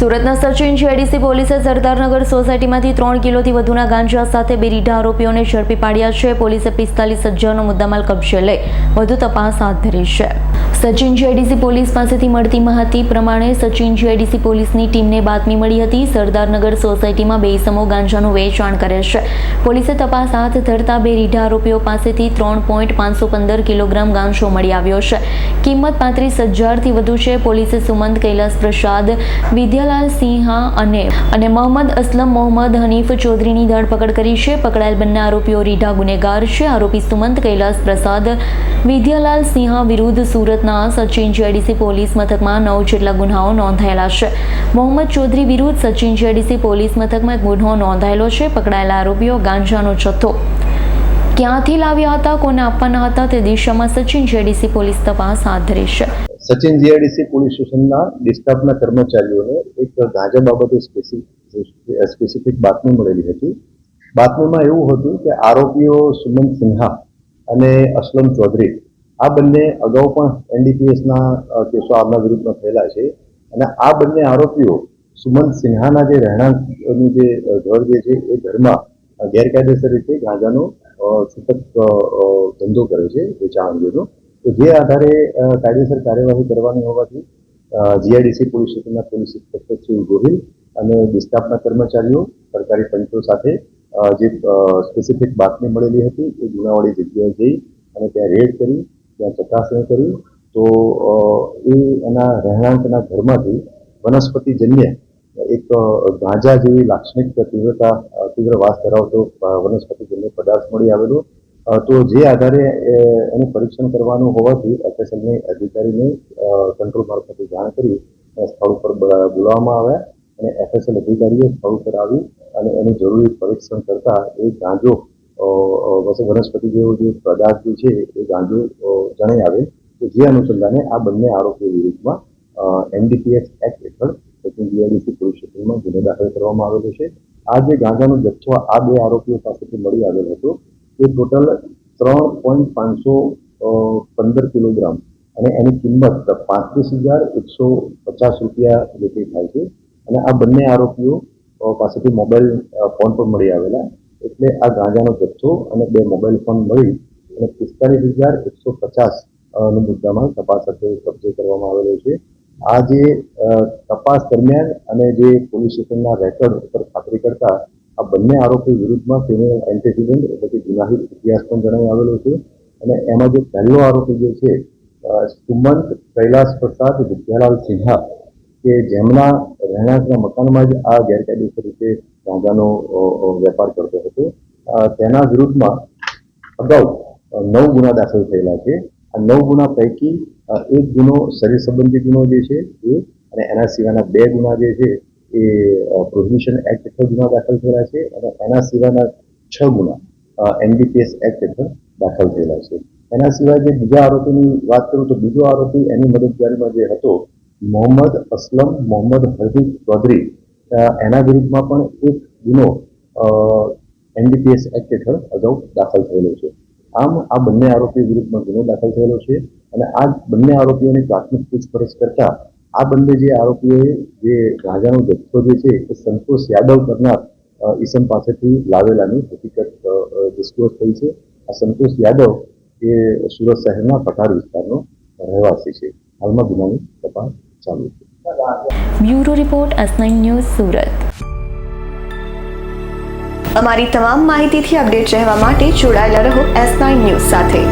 સુરતના સચિન જીઆઈડીસી પોલીસે સરદારનગર સોસાયટીમાંથી ત્રણ કિલોથી વધુના ગાંજા સાથે બે આરોપીઓને ઝડપી પાડ્યા છે. પોલીસે પિસ્તાલીસ હજારનો મુદ્દામાલ કબજે લઈ વધુ તપાસ હાથ ધરી છે. સચિન જીઆઈડીસી પોલીસ પાસેથી મળતી માહિતી પ્રમાણે સચિન જીઆઈડીસી પોલીસની ટીમને બાતમી મળી હતી. સરદારનગર સોસાયટીમાં બે સમો ગાંજાનું વેચાણ કરે છે. પોલીસે તપાસ હાથ ધરતા બે રીઢા આરોપીઓ પાસેથી ત્રણ પોઈન્ટ પાંચસો પંદર કિલોગ્રામ ગાંજો મળી આવ્યો છે. કિંમત પાંત્રીસ હજારથી વધુ છે. પોલીસે સુમંત કૈલાસ પ્રસાદ વિદ્યાલાલ સિંહા અને અને મોહમ્મદ અસલમ મોહમ્મદ હનીફ ચૌધરીની ધરપકડ કરી છે. પકડાયેલ બંને આરોપીઓ રીઢા ગુનેગાર છે. આરોપી સુમંત કૈલાસ પ્રસાદ, વિદ્યાલાલ સિંહા વિરુદ્ધ સુરતના સચિન જીઆઈડીસી પોલીસ મથકમાં નવ જેટલા ગુનાઓ નોંધાયેલા છે. મોહમ્મદ ચૌધરી વિરુદ્ધ સચિન જીઆઈડીસી પોલીસ મથકમાં ગુન્હો નોંધાયેલો છે. પકડાયેલા આરોપીઓ ગાંજાનો જથ્થો ક્યાંથી લાવ્યા હતા, કોને આપવાના હતા તે દિશામાં સચિન જેડીસી પોલીસ તપાસ હાથ ધરી છે. સચિન જીઆઈડીસી પોલીસ સ્ટેશનના ડિસ્ટાફના કર્મચારીઓને એક ગાંજા બાબતે સ્પેસિફિક બાતમી મળેલી હતી. બાતમીમાં એવું હતું કે આરોપીઓ સુમંત સિન્હા અને અસલમ ચૌધરી આ બંને અગાઉ પણ એનડીપીએસના કેસો આમના વિરુદ્ધમાં થયેલા છે અને આ બંને આરોપીઓ સુમન સિન્હાના જે રહેણાંકનું જે ઘર જે છે એ ઘરમાં ગેરકાયદેસર રીતે ગાંજાનો છૂટક ધંધો કરે છે, વેચાણ અંગેનો. તો જે આધારે કાયદેસર કાર્યવાહી કરવાની હોવાથી જીઆઈડીસી પોલીસ સ્ટેશનના પોલીસ ઇન્સ્પેક્ટર શ્રી ગોહિલ અને ડિસ્ટાફના કર્મચારીઓ, સરકારી તંત્રો સાથે જે સ્પેસિફિક બાતમી મળેલી હતી, એ ગુનાવાળી જગ્યાએ જઈ અને ત્યાં રેડ કરી, ત્યાં ચકાસણી કરી. તો એ એના રહેણાંકના ઘરમાંથી વનસ્પતિજન્ય એક ગાંજા જેવી લાક્ષણિક તીવ્રતા તીવ્ર વાસ ધરાવતો વનસ્પતિજન્ય પદાર્થ મળી આવેલો. તો જે આધારે એનું પરીક્ષણ કરવાનું હોવાથી એફએસએલની અધિકારીને કંટ્રોલ મારફતે જાણ કરી સ્થળ ઉપર બોલાવવામાં આવ્યા અને એફએસએલ અધિકારીએ સ્થળ ઉપર આવી અને એનું જરૂરી પરીક્ષણ કરતા એ ગાંજો વનસ્પતિ જેવો જે પદાર્થ જે છે, એ ગાંજો જણાઈ આવે તો જે અનુસંધાને આ બંને આરોપીઓ વિરુદ્ધમાં એનડીપીએસ એક્ટ હેઠળ સચિન જીઆઈડીસી પોલીસ સ્ટેશનમાં ગુનો દાખલ કરવામાં આવેલો છે. આ જે ગાંજાનો જથ્થો આ બે આરોપીઓ પાસેથી મળી આવેલ હતો એ ટોટલ ત્રણ પોઈન્ટ પાંચસો પંદર કિલોગ્રામ. અને એની કિંમત પાંત્રીસ હજાર એકસો પચાસ રૂપિયા જેટલી થાય છે. અને આ બંને આરોપીઓ પાસેથી મોબાઈલ ફોન પણ મળી આવેલા. એટલે આ ગાંજાનો જથ્થો અને બે મોબાઈલ ફોન મળી અને પિસ્તાલીસ હજાર એકસો પચાસ નો મુદ્દામાં તપાસ સાથે કબજે કરવામાં આવેલો છે. આ જે તપાસ દરમિયાન અને જે પોલીસ સ્ટેશનના રેકોર્ડ ઉપર ખાતરી કરતા આ બંને આરોપી વિરુદ્ધમાં ક્રિમિનલ એન્ટિસિડન્ટ એટલે કે ગુનાહિત ઇતિહાસ પણ જણાવી આવેલો છે. અને એમાં જે પહેલો આરોપી જે છે સુમંત કૈલાસ પ્રસાદ વિદ્યાલાલ સિંહા કે જેમના રહેણાંકના મકાનમાં જ આ ગેરકાયદેસર રીતે અ, વેપાર કરતો હતો. તેના વિરુદ્ધમાં અગાઉ નવ ગુના દાખલ થયેલા છે. આ નવ ગુના પૈકી એક ગુનો શરીર સંબંધી ગુનો જે છે એ અને એના સિવાયના બે ગુના જે છે એ પ્રોહિબિશન એક્ટ હેઠળ ગુના દાખલ થયેલા છે અને એના સિવાયના છ ગુના એનડીપીએસ એક્ટ હેઠળ દાખલ થયેલા છે. એના સિવાય જે બીજા આરોપીની વાત કરું તો બીજો આરોપી એની મદદગારીમાં જે હતો, મોહમ્મદ અસલમ મોહમ્મદ હરદીપ ચૌધરી એના વિરુદ્ધમાં પણ એક ગુનો એનડીપીએસ એક્ટ હેઠળ અગાઉ દાખલ થયેલો છે. આમ, આ બંને આરોપીઓ વિરુદ્ધમાં ગુનો દાખલ થયેલો છે અને આ બંને આરોપીઓની પ્રાથમિક પૂછપરછ કરતા આ બંને જે આરોપીઓએ જે ગાંજાનો જથ્થો જે છે, એ સંતોષ યાદવ કરનાર ઈસમ પાસેથી લાવેલાની હકીકત ડિસ્ક્લોઝ થઈ છે. આ સંતોષ યાદવ એ સુરત શહેરના પઠાર વિસ્તારનો રહેવાસી છે. હાલમાં ગુનાની તપાસ ચાલુ છે. Bureau report Asnai news Surat. અમારી તમામ માહિતીથી અપડેટ રહેવા માટે જોડાયેલા રહો એસ નાઇન ન્યૂઝ સાથે.